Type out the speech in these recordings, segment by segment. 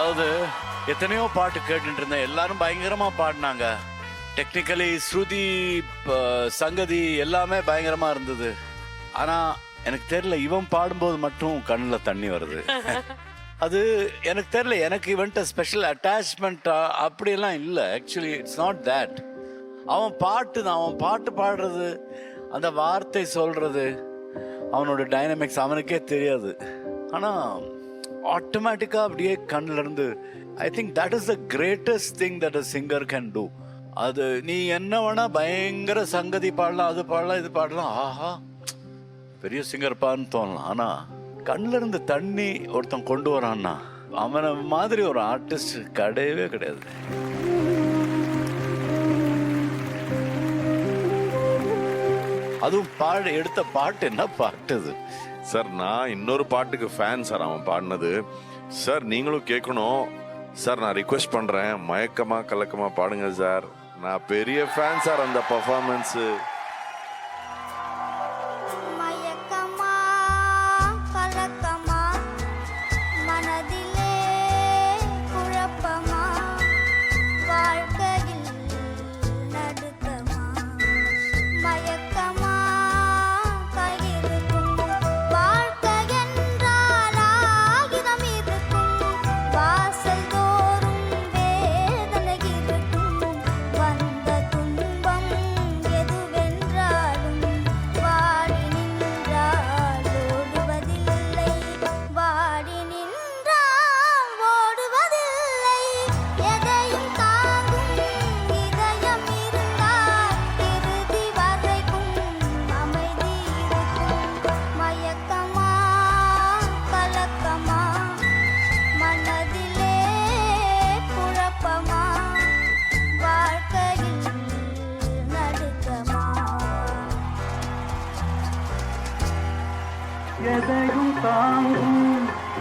அதாவது எத்தனையோ பாட்டு கேட்டுட்டு இருந்தேன். எல்லாரும் பயங்கரமா பாடினாங்க. டெக்னிக்கலி ஸ்ருதி சங்கதி எல்லாமே பயங்கரமா இருந்தது. ஆனா எனக்கு தெரியல இவன் பாடும்போது மட்டும் கண்ணுல தண்ணி வருது. அது எனக்கு தெரியல எனக்கு இவன்ட்ட ஸ்பெஷல் அட்டாச்மெண்ட் அப்படியெல்லாம் இல்லை. ஆக்சுவலி இட்ஸ் நாட் தேட் அவன் பாட்டு தான் அவன் பாட்டு பாடுறது அந்த வார்த்தை சொல்றது அவனோட டைனமிக்ஸ் அவனுக்கே தெரியாது. ஆனா ஆட்டோமேட்டிக்காக அப்படியே கண்ணிலிருந்து I think that is the greatest thing that a singer can do அது நீ என்ன வேணா பயங்கர சங்கதி பாடலாம் அது பாடலாம் இது பாடலாம். ஆஹா பெரிய சிங்கர்ப்பான்னு தோணலாம். ஆனால் கண்ணிலிருந்து தண்ணி ஒருத்தன் கொண்டு வரான்னா அவனை மாதிரி ஒரு ஆர்டிஸ்ட் கிடையவே கிடையாது. அதுவும் பாடு எடுத்த பாட்டு என்ன பாட்டு அது? சார் நான் இன்னொரு பாட்டுக்கு ஃபேன் சார் அவன் பாடினது. சார் நீங்களும் கேட்கணும். சார் நான் ரிக்வெஸ்ட் பண்ணுறேன் மயக்கமாக கலக்கமாக பாடுங்க சார் நான் பெரிய ஃபேன் சார் அந்த பர்ஃபார்மன்ஸு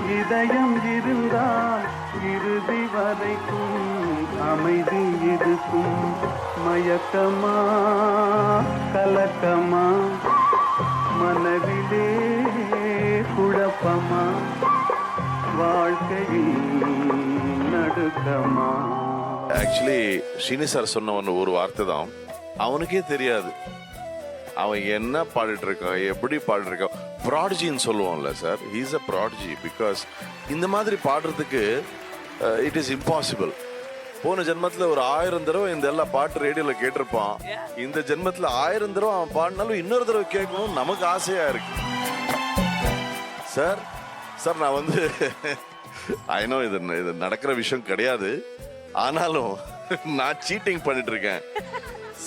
இதயம் இருந்தால் இறுதி வரைக்கும் அமைதி இருக்கும் மயக்கமா கலக்கமா மனதிலே குழப்பமா வாழ்க்கையில் நடுக்கமா. ஆக்சுவலி ஸ்ரீனி சார் சொன்ன ஒன்று ஒரு வார்த்தை தான். அவனுக்கே தெரியாது. அவன் என்ன பாடிட்டு இருக்கான் எப்படி பாடிட்டு இருக்கான் ப்ராடஜின்னு சொல்லுவோம்ல sir he's a prodigy because இந்த மாதிரி பாடுறதுக்கு இட் இஸ் இம்பாசிபிள் போன ஜென்மத்துல ஒரு ஆயிரம் தடவை இந்த எல்லா பாட்டு ரேடியோல கேட்டிருப்பான். இந்த ஜென்மத்துல ஆயிரம் தடவை அவன் பாடினாலும் இன்னொரு தடவை கேட்கணும் நமக்கு ஆசையா இருக்கு. சார் சார் நான் வந்து ஐநோ இது இது நடக்கிற விஷயம் கிடையாது. ஆனாலும் நான் சீட்டிங் பண்ணிட்டு இருக்கேன்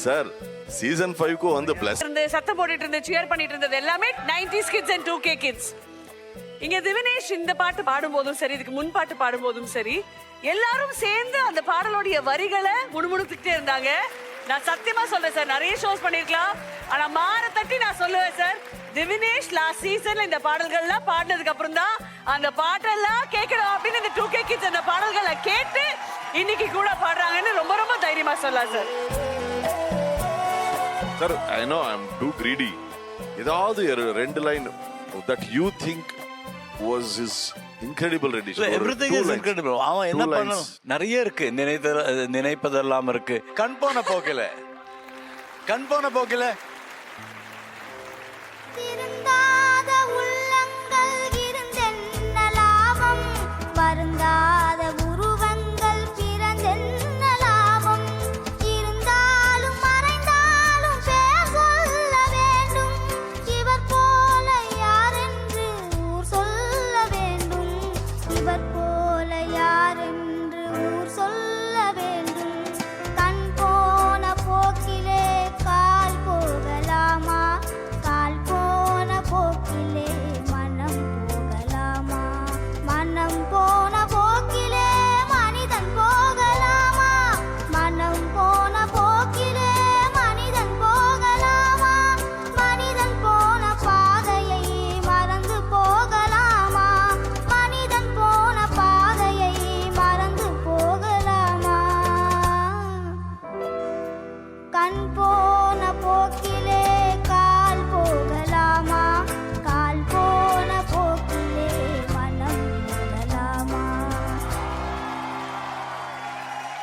சார் சீசன் ஃபைவ்க்கும் வந்து பிளஸ் இருந்து சத்தம் போட்டுட்டு இருந்து சியர் பண்ணிட்டு இருந்தது எல்லாமே 90s kids and two K kids இங்க திவினேஷ் இந்த பாட்டு பாடும்போதும் சரி இதுக்கு முன் பாட்டு பாடும்போதும் சரி எல்லாரும் சேர்ந்து அந்த பாடலோடைய வரிகளை முணுமுணுத்துக்கிட்டே இருந்தாங்க. நான் சத்தியமா சொல்றேன் சார் நிறைய ஷோஸ் பண்ணிருக்கலாம். ஆனா மாற தட்டி நான் சொல்லுவேன் சார் திவினேஷ் லாஸ்ட் சீசன்ல இந்த பாடல்கள்லாம் பாடினதுக்கு அப்புறம் தான் அந்த பாட்டெல்லாம் கேட்கணும் அப்படின்னு இந்த டூ கே கிட்ஸ் அந்த பாடல்களை கேட்டு இன்னைக்கு கூட பாடுறாங்கன்னு ரொம்ப ரொம்ப தைரியமா சொல்லலாம் sir. Sir I know I am too greedy ஏதாவது ரெண்டு line that you think was is incredible ready everything is incredible அவன் என்ன பண்ணணும் நிறைய இருக்கு. நினைத்த நினைப்பதெல்லாம் இருக்கு. கண் போன போக்கில. கண் போன போக்கில